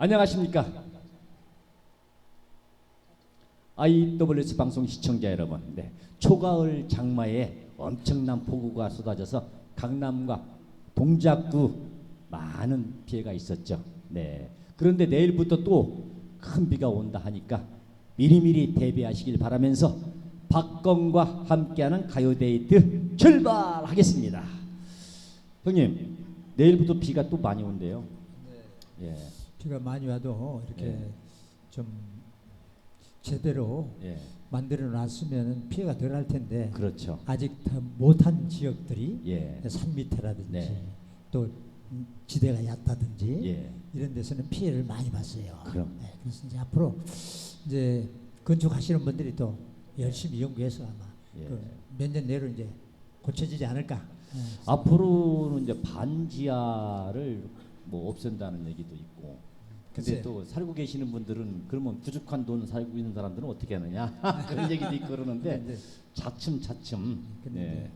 안녕하십니까? IWS 방송 시청자 여러분, 네, 초가을 장마에 엄청난 폭우가 쏟아져서 강남과 동작구 많은 피해가 있었죠. 네. 그런데 내일부터 또 큰 비가 온다 하니까 미리미리 대비하시길 바라면서 박건과 함께하는 가요데이트 출발하겠습니다. 형님, 내일부터 비가 또 많이 온대요. 예, 비가 많이 와도 이렇게 예. 좀 제대로 예, 만들어 놨으면 피해가 덜 할 텐데 그렇죠. 아직 다 못한 지역들이 예, 산 밑에라든지 네. 또 음, 지대가 얕다든지 예, 이런 데서는 피해를 많이 봤어요. 그럼. 네, 그래서 이제 앞으로 이제 건축하시는 분들이 또 열심히 연구해서 아마 예. 그 몇년 내로 이제 고쳐지지 않을까. 네. 앞으로는 이제 반지하를 뭐 없앤다는 얘기도 있고. 근데 글쎄요. 또 살고 계시는 분들은 그러면 부족한 돈 살고 있는 사람들은 어떻게 하느냐 그런 얘기도 있고 그러는데 이제 차츰 차츰 근데 네,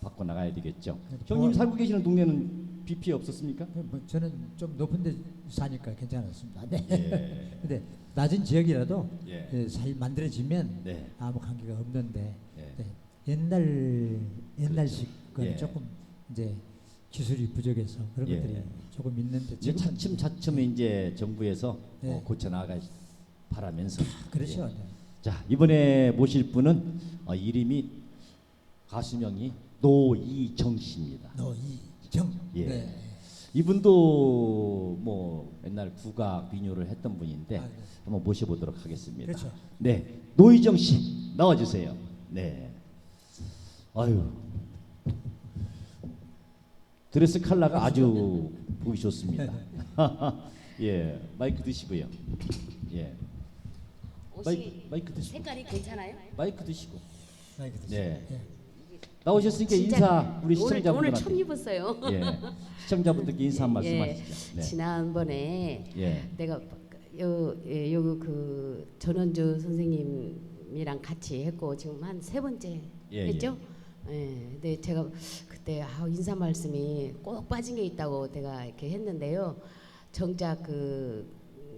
바꿔 나가야 되겠죠. 그래도 형님 보안- 살고 계시는 동네는 비 피해 없었습니까? 뭐 저는 좀 높은 데 사니까 괜찮았습니다. 네. 예, 근데 낮은 지역이라도 예, 예, 잘 만들어지면 네, 아무 관계가 없는데 예. 네. 옛날 옛날식 건 예. 조금 이제 기술이 부족해서 그런 예. 것들이 조금 있는데 이제 지금은 차츰 차츰 이제 정부에서 네. 어, 고쳐 나가 바라면서 그렇죠. 예. 자 이번에 모실 분은 어, 이름이 가수명이 노이정 씨입니다. 노이정. 예. 네. 이분도 뭐 옛날 국악 민요를 했던 분인데 아, 네. 한번 모셔보도록 하겠습니다. 그렇죠. 네, 노이정 씨 나와주세요. 네. 아유 드레스 컬러가 아주 보기 좋습니다. 예, 마이크 드시고요. 예, 옷이 마이크, 마이크 드시고, 색깔이 괜찮아요? 마이크 드시고. 마이크 드세요. 네. 예. 나오셨으니까 진짜 인사 우리 오늘, 오늘 처음 시청자분들한테. 입었어요. 예, 시청자분들께 인사 한 말씀 예, 하시죠. 네. 지난번에 예, 내가 요, 예, 요 그 전원주 선생님이랑 같이 했고 지금 한 세 번째 예, 했죠? 예. 근데 제가 그때 아, 인사 말씀이 꼭 빠진 게 있다고 내가 이렇게 했는데요. 정작 그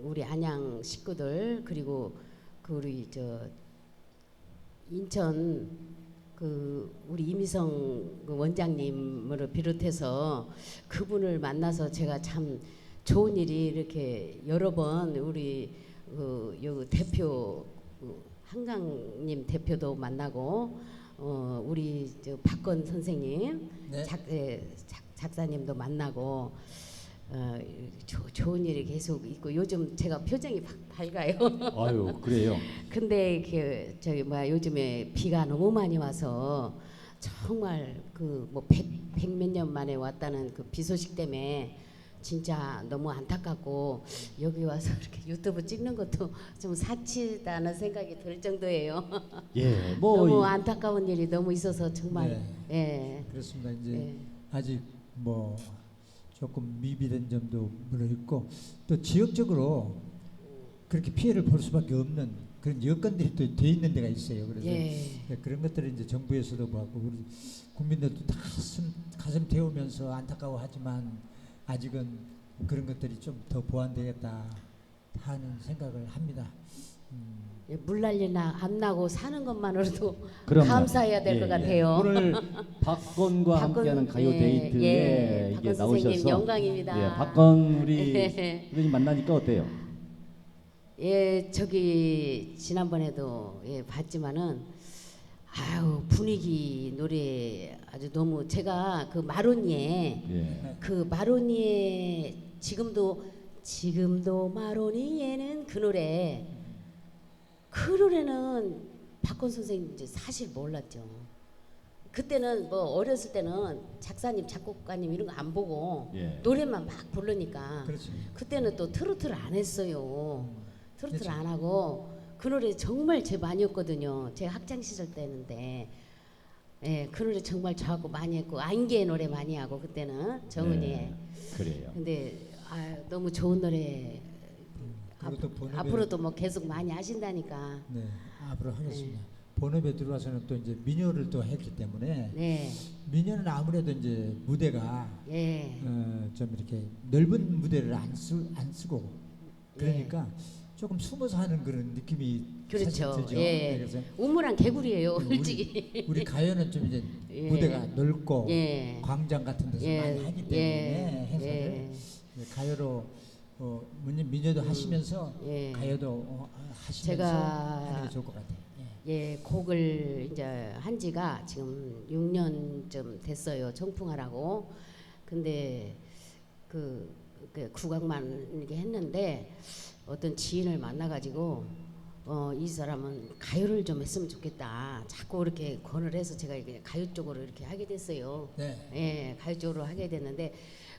우리 안양 식구들 그리고 그 우리 저 인천 그 우리 이미성 그 원장님을 비롯해서 그분을 만나서 제가 참 좋은 일이 이렇게 여러 번 우리 그요 대표 그 한강님 대표도 만나고 어 우리 저 박건 선생님 네. 작, 예, 작 작사님도 만나고 어 조, 좋은 일이 계속 있고 요즘 제가 표정이 박- 밝아요. 아유 그래요. 근데 그 저기 뭐야 요즘에 비가 너무 많이 와서 정말 그뭐백백 몇년 만에 왔다는 그 비 소식 때문에 진짜 너무 안타깝고 여기 와서 이렇게 유튜브 찍는 것도 좀 사치다는 생각이 들 정도예요. 예, 뭐 너무 이- 안타까운 일이 너무 있어서 정말 예. 그렇습니다. 이제 예. 아직 뭐 조금 미비된 점도 물론 있고 또 지역적으로 그렇게 피해를 볼 수밖에 없는 그런 여건들이 또 돼 있는 데가 있어요. 그래서 예. 네, 그런 것들을 이제 정부에서도 보고 우리 국민들도 다 가슴 가슴 태우면서 안타까워하지만 아직은 그런 것들이 좀 더 보완되겠다 하는 생각을 합니다. 음, 예, 물 난리나 안 나고 사는 것만으로도 그럼요. 감사해야 될것 예, 예. 같아요. 오늘 박건과 박건, 함께하는 가요 예, 데이트에 예, 이게 박건 선생님 나오셔서 영광입니다. 예, 박건 우리 예. 선생님 만나니까 어때요? 예, 저기 지난번에도 예, 봤지만은 아유 분위기 노래 아주 너무 제가 그 마로니에 예, 그 마로니에 지금도 지금도 마로니에는 그 노래 그 노래는 박건 선생님 이제 사실 몰랐죠. 그때는 뭐 어렸을 때는 작사님 작곡가님 이런 거 안 보고 예. 노래만 막 부르니까 그렇죠. 그때는 또 트로트를 안 했어요. 트로트를 그렇죠. 안 하고 그 노래 정말 제 많이였거든요. 제 학창 시절 때는데, 예, 그 노래 정말 저하고 많이 했고 안개 노래 많이 하고 그때는 정은이의. 네, 그래요. 근데 아, 너무 좋은 노래. 또 본업에- 앞으로도 뭐 계속 많이 하신다니까. 네, 앞으로 하겠습니다. 본업에 들어와서는 또 이제 민요를 또 했기 때문에 네, 민요는 아무래도 이제 무대가 예, 어, 좀 이렇게 넓은 무대를 안, 쓰, 안 쓰고 그러니까 조금 숨어서 하는 그런 느낌이 그렇죠. 들죠. 예. 네, 그래서 우물한 개구리예요, 우리- 솔직히. 우리 가요는 좀 이제 예. 무대가 넓고 예. 광장 같은 데서 예. 많이 하기 때문에 예. 행사를 예. 예, 가요로 어, 민요- 민요도 하시면서 예. 가요도 어, 하시면서 제가- 하는 게 좋을 것 같아요. 예. 예, 곡을 이제 한 지가 지금 6년쯤 됐어요. 청풍하라고. 근데 그, 그 국악만 이렇게 했는데 어떤 지인을 만나가지고 어, 이 사람은 가요를 좀 했으면 좋겠다. 자꾸 이렇게 권을 해서 제가 이렇게 가요 쪽으로 이렇게 하게 됐어요. 네. 예, 가요 쪽으로 하게 됐는데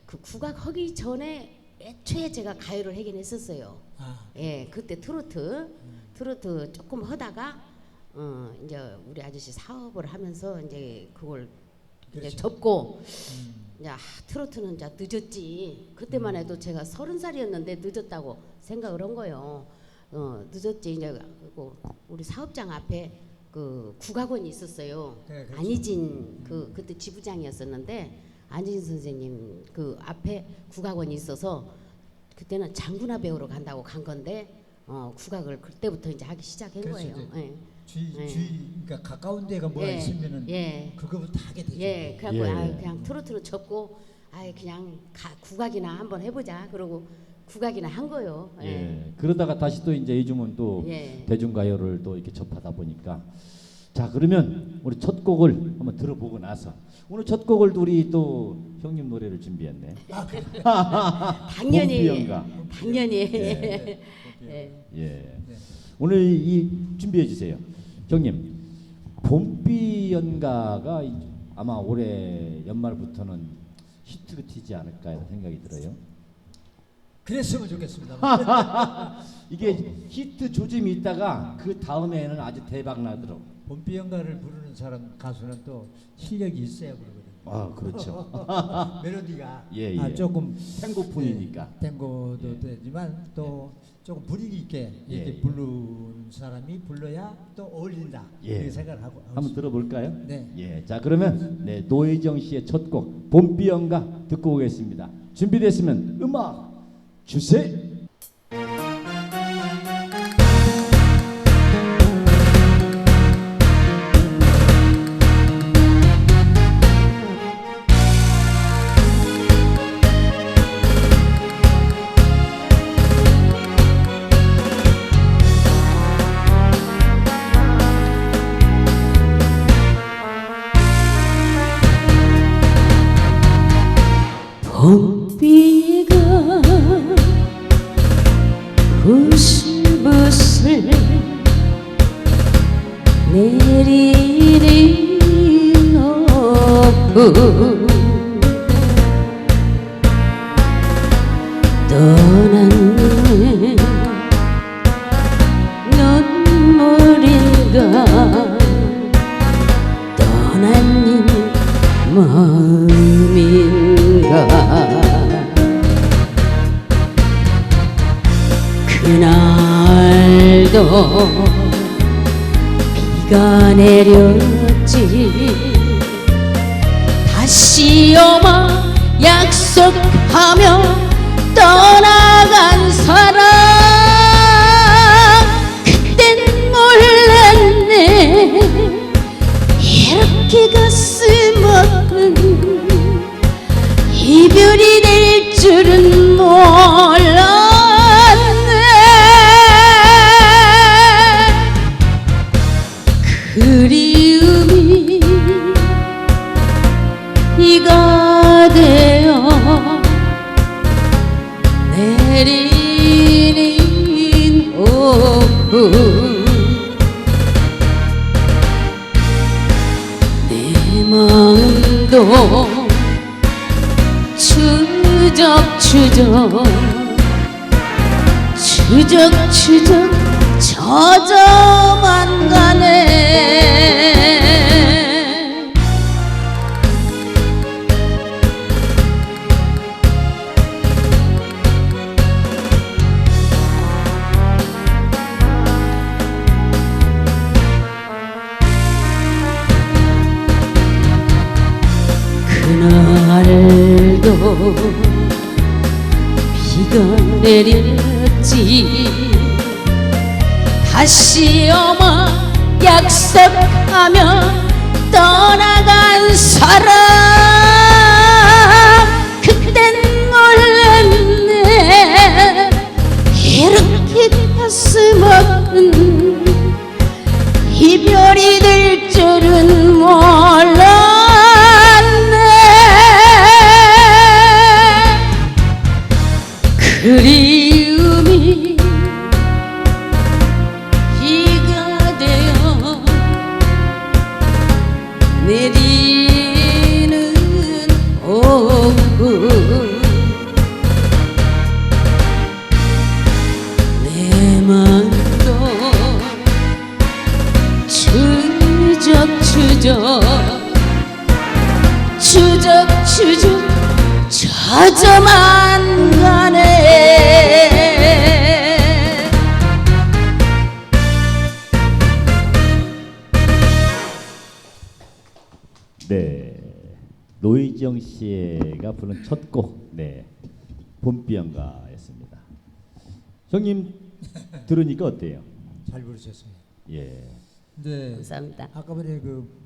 그 국악 하기 전에 애초에 제가 가요를 하긴 했었어요. 아, 예, 그때 트로트 트로트 조금 하다가 어 이제 우리 아저씨 사업을 하면서 이제 그걸 이제 그렇죠. 접고 음, 야 트로트는 이제 늦었지. 그때만 해도 제가 서른 살이었는데 늦었다고 생각을 한 거예요. 어 늦었지 이제 그 우리 사업장 앞에 그 국악원이 있었어요. 네, 그렇죠. 안희진 그 그때 지부장이었었는데 안희진 선생님 그 앞에 국악원이 있어서 그때는 장군아 배우러 간다고 간 건데 어 국악을 그때부터 이제 하기 시작한 그래서 거예요. 예. 주위 예. 주위 그러니까 가까운 데가 뭐가 예, 있으면은 예. 그거부터 하게 되죠. 예, 그래갖고 예. 아, 그냥 트로트로 접고 아 그냥 가, 국악이나 한번 해보자. 그러고 국악이나 한 거요. 예. 예. 그러다가 다시 또 이제 요즘은 또 예. 대중가요를 또 이렇게 접하다 보니까 자 그러면 우리 첫 곡을 한번 들어보고 나서 오늘 첫 곡을 우리 또 형님 노래를 준비했네. 당연히 봄비연가. 당연히 예. 예. 예. 네. 오늘 이 준비해 주세요. 형님. 봄비 연가가 이- 아마 올해 연말부터는 히트가 튀지 않을까 이런 생각이 들어요. 그랬으면 좋겠습니다. 이게 히트 조짐이 있다가 그 다음에는 아주 대박 나더라고. 봄비 연가를 부르는 사람 가수는 또 실력이 있어야 부르거든요. 아 그렇죠. 멜로디가 예, 아, 예. 조금 탱고풍이니까. 예, 탱고도 예. 되지만 또 조금 분위기 있게 예, 이렇게 예. 부르는 사람이 불러야 또 어울린다 예. 이렇게 생각을 하고 한번 들어볼까요? 네. 예. 자 그러면 네, 노혜정 씨의 첫 곡 봄비 연가 듣고 오겠습니다. 준비됐으면 음악 주세 이 추적추적 젖어만 가네 그날도 비가 내 렸지. 다시 어머 약속하며 떠나간 사람 추적 추적 추적추적 젖어만 가네 네. 노희정 씨가 부른 첫 곡, 네. 봄비연가였습니다. 형님 들으니까 어때요? 잘 부르셨어요. 예. 근데 감사합니다. 아까 전에 그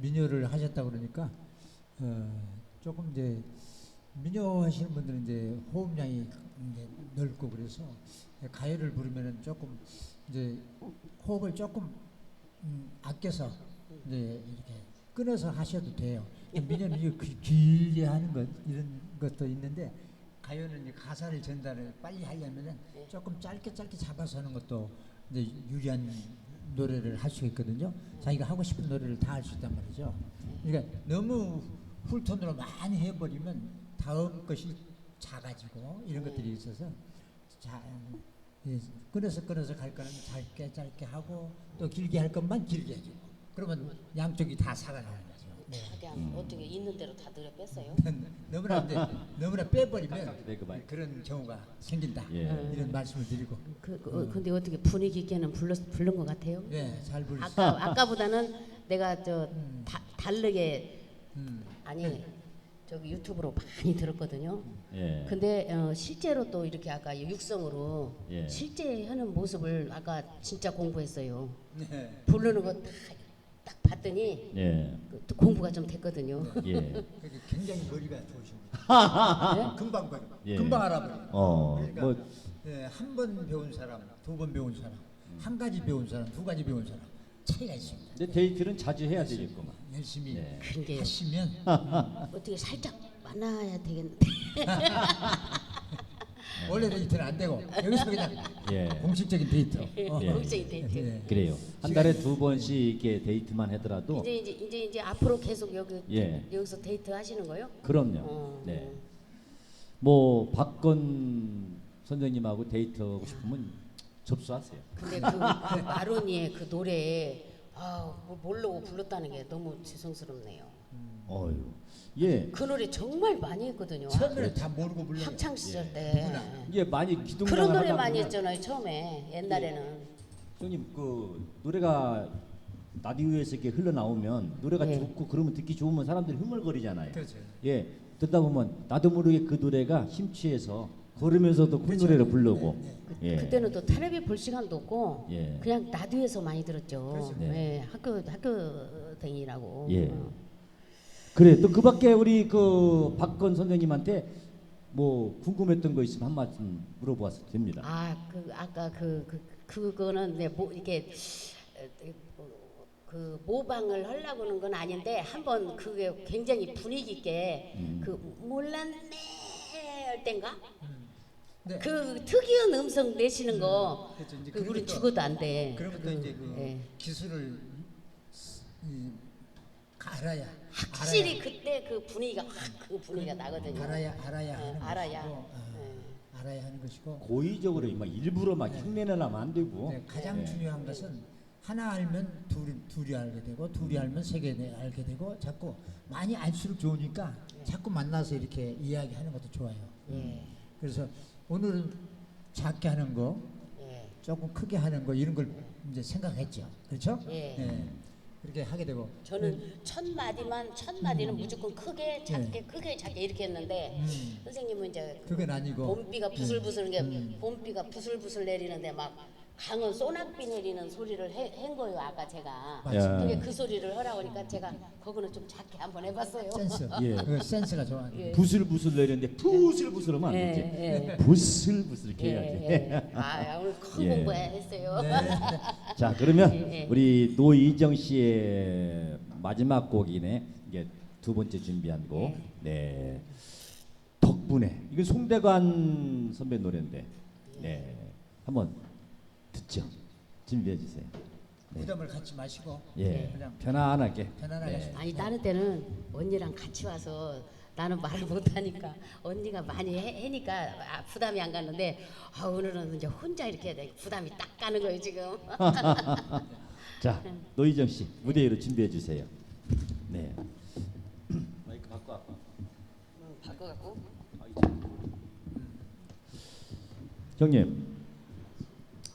민요를 하셨다 그러니까 어, 조금 이제 민요 하시는 분들은 이제 호흡량이 이제 넓고 그래서 가요를 부르면은 조금 이제 호흡을 조금 음, 아껴서 이제 이렇게 끊어서 하셔도 돼요. 민요는 이게 기- 길게 하는 것 이런 것도 있는데 가요는 이제 가사를 전달을 빨리 하려면은 조금 짧게 짧게 잡아서 하는 것도 이제 유리한 노래를 할 수 있거든요. 자기가 하고 싶은 노래를 다 할 수 있단 말이죠. 그러니까 너무 풀톤으로 많이 해버리면 다음 것이 작아지고 이런 것들이 있어서 자, 예, 끊어서 끊어서 갈 거는 짧게 짧게 하고 또 길게 할 것만 길게 해주고 그러면 양쪽이 다 살아나는 거죠. 네. 그냥 어떻게 있는 대로 다 들여 뺐어요. 너무나 근데 너무나 빼버리면 네, 그만. 그런 경우가 생긴다. 예. 이런 말씀을 드리고 그, 그 어, 근데 어떻게 분위기 있게는 불렀 부른 것 같아요. 네, 잘 부르시. 아까 아까보다는 내가 저 음. 다, 다르게 음. 아니 저기 유튜브로 많이 들었거든요. 예. 근데 어, 실제로 또 이렇게 아까 육성으로 예. 실제 하는 모습을 아까 진짜 공부했어요. 네. 부르는 거 딱 봤더니 예. 그, 또 공부가 좀 됐거든요. 예. 그게 굉장히 머리가 좋으십니다. 금방 버 예. 금방 알아버려요. 어, 그러니까 뭐한번 배운 사람, 두 번 배운 사람, 한 가지 배운 사람, 두 가지 배운 사람 차이가 있습니다. 근데 데이트는 자주 해야 되겠구만. 열심히 네. 그런 게 하시면 어떻게 살짝 만나야 되겠는데. 원래 데이트는 안 되고 여기서 그냥 예. 공식적인 데이트. 어. 예. 공식적인 데이트. 예. 그래요. 한 달에 두 번씩 이렇게 데이트만 하더라도 이제 이제 이제 이제 앞으로 계속 여기 예. 여기서 데이트 하시는 거요? 그럼요. 어. 네. 뭐 박건 선생님하고 데이트하고 싶으면 접수하세요. 근데 그, 그 마로니의 그 노래 아뭐 모르고 불렀다는 게 너무 죄송스럽네요. 어유. 예. 그 노래 정말 많이 했거든요. 처음에는 다 모르고 불러요. 학창 시절 때 누구나. 이게 많이 기둥 그런 노래 많이 했잖아요. 처음에 옛날에는 형님 그 노래가 라디오에서 이렇게 흘러나오면 노래가 예. 좋고 그러면 듣기 좋으면 사람들이 흥얼거리잖아요. 그렇죠. 예. 듣다 보면 나도 모르게 그 노래가 심취해서 걸으면서도 그 노래를 부르고 예. 그때는 또 텔레비 볼 시간도 없고 예. 그냥 라디오에서 많이 들었죠. 그렇죠. 네. 예, 학교 학교 댕이라고. 예. 어. 그래 또 그밖에 우리 그 박건 선생님한테 뭐 궁금했던 거 있으면 한 말씀 물어보아도 됩니다. 아, 그 아까 그, 그 그거는 네, 뭐 이게 에, 그 모방을 하려고 하는 건 아닌데 한번 그게 굉장히 분위기 있게 음. 그 몰랐네 할 땐가 네. 그 특이한 음성 내시는 거 그렇죠. 이제 그 우리 것도- 죽어도 안 돼. 것도 그, 이제 그 예. 기술을 이, 알아야 확실히 그때 그 분위기가 확 그 분위기가 나거든요. 알아야 알아야 예, 하는 알아야. 것이고 어, 예. 알아야 하는 것이고 고의적으로 막 일부러 막 흉내내면 안 되고 네, 가장 예. 중요한 것은 하나 알면 둘, 둘이 알게 되고 둘이 알면 세 개 알게 되고 자꾸 많이 알수록 좋으니까 자꾸 만나서 이렇게 이야기하는 것도 좋아요. 예. 그래서 오늘은 작게 하는 거 예. 조금 크게 하는 거 이런 걸 이제 생각했죠. 그렇죠? 예. 예. 그렇게 하게 되고. 저는 첫 마디만 첫 마디는 무조건 크게 작게 크게 작게 이렇게 했는데 음. 선생님은 이제 그건 아니고. 봄비가 부슬부슬 게 봄비가 부슬부슬 내리는데 막 강은 소낙비 내리는 소리를 해, 한 거예요 아까 제가 맞아요. 그게 그 소리를 하라고 하니까 제가 그거는 좀 작게 한번 해봤어요 센스 예. 그 센스가 좋아. 예. 부슬부슬 내렸는데 부슬부슬 하면 안 예, 되지. 예. 부슬부슬 이렇게 예, 해야지. 예. 아 오늘 큰 예. 공부했어요 자 그러면 예, 예. 우리 노이정 씨의 마지막 곡이네 이게 두 번째 준비한 곡. 네. 덕분에 이건 송대관 선배 노래인데. 네. 한번 듣죠. 준비해 주세요. 네. 부담을 갖지 마시고 예. 그냥 편안하게. 편안하게 네. 아니 다른 때는 언니랑 같이 와서 나는 말을 못하니까 언니가 많이 해, 해니까 아, 부담이 안 가는데 아, 오늘은 이제 혼자 이렇게 해야 돼. 부담이 딱 가는 거예요 지금. 자 노이정 씨 무대 위로 준비해 주세요. 네. 마이크 바꿔 바꿔. 바꿔갖고 형님,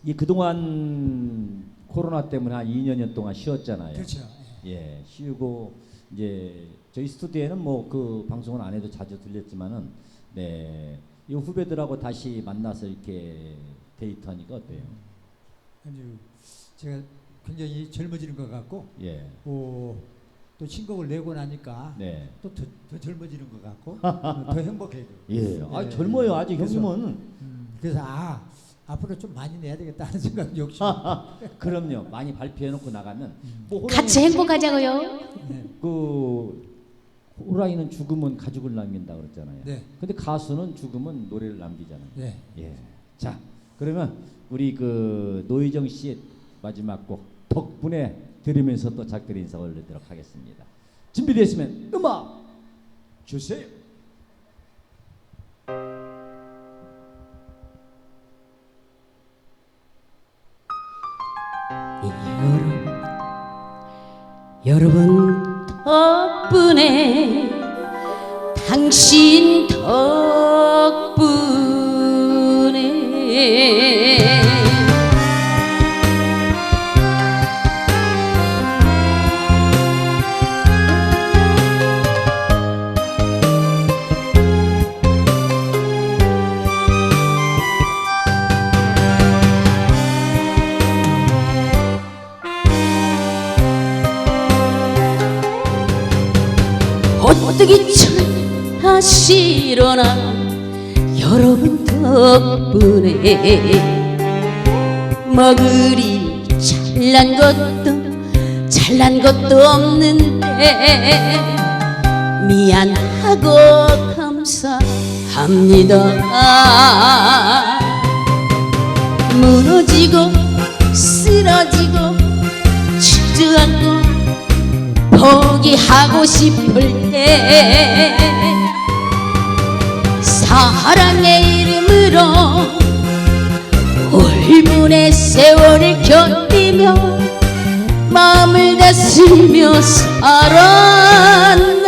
이 그동안 코로나 때문에 한 2년여 동안 쉬었잖아요. 그렇죠. 예, 쉬고 이제 저희 스튜디오에는 뭐 그 방송은 안 해도 자주 들렸지만은 네, 이 후배들하고 다시 만나서 이렇게 데이트하니까 어때요? 아주 제가 굉장히 젊어지는 것 같고 예, 오, 또 신곡을 내고 나니까 네, 또더 젊어지는 것 같고 더 행복해요. 예, 아 예. 젊어요 아직 그래서- 형님은. 음, 그래서 아 앞으로 좀 많이 내야 되겠다 하는 생각 욕심. 그럼요, 많이 발표해놓고 나가면 뭐 같이 행복하자고요. 네. 그 호랑이는 죽으면 가죽을 남긴다 그랬잖아요. 네. 근데 가수는 죽으면 노래를 남기잖아요. 네. 예. 자, 그러면 우리 그 노희정 씨의 마지막 곡 덕분에 들으면서 또 작별 인사 올리도록 하겠습니다. 준비되시면 음악 주세요. 여러분 덕분에 당신 덕 일어나 여러분 덕분에 먹으리. 잘난 것도 잘난 것도 없는데 미안하고 감사합니다. 무너지고 쓰러지고 주저앉고 포기하고 싶을 때 사랑의 이름으로 5분의 세월을 견디며 마음을 다스리며 살았네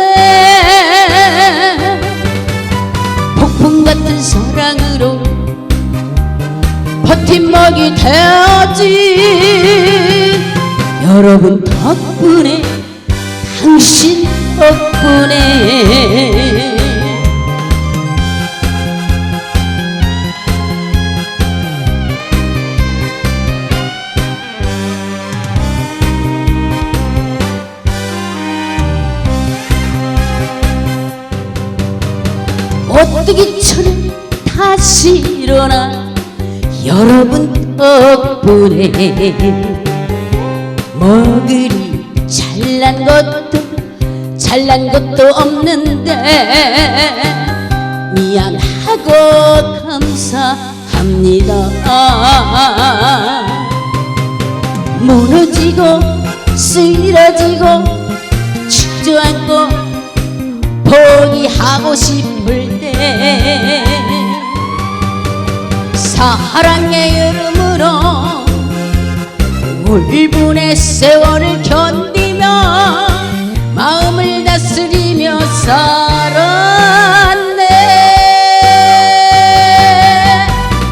덕분에 먹으리 잘난 것도 잘난 것도 없는데 미안하고 감사합니다. 무너지고 쓰러지고 주저앉고 포기하고 싶을 때 사랑의 이름으로 5분의 세월을 견디며 마음을 다스리며 살았네.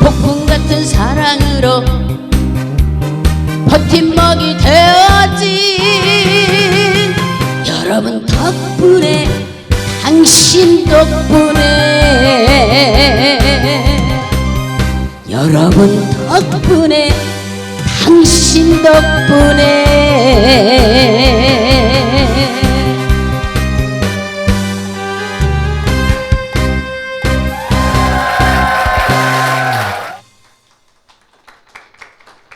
폭풍 같은 사랑으로 버팀목이 되었지 덕분에 당신 덕분에 여러분 덕분에 당신 덕분에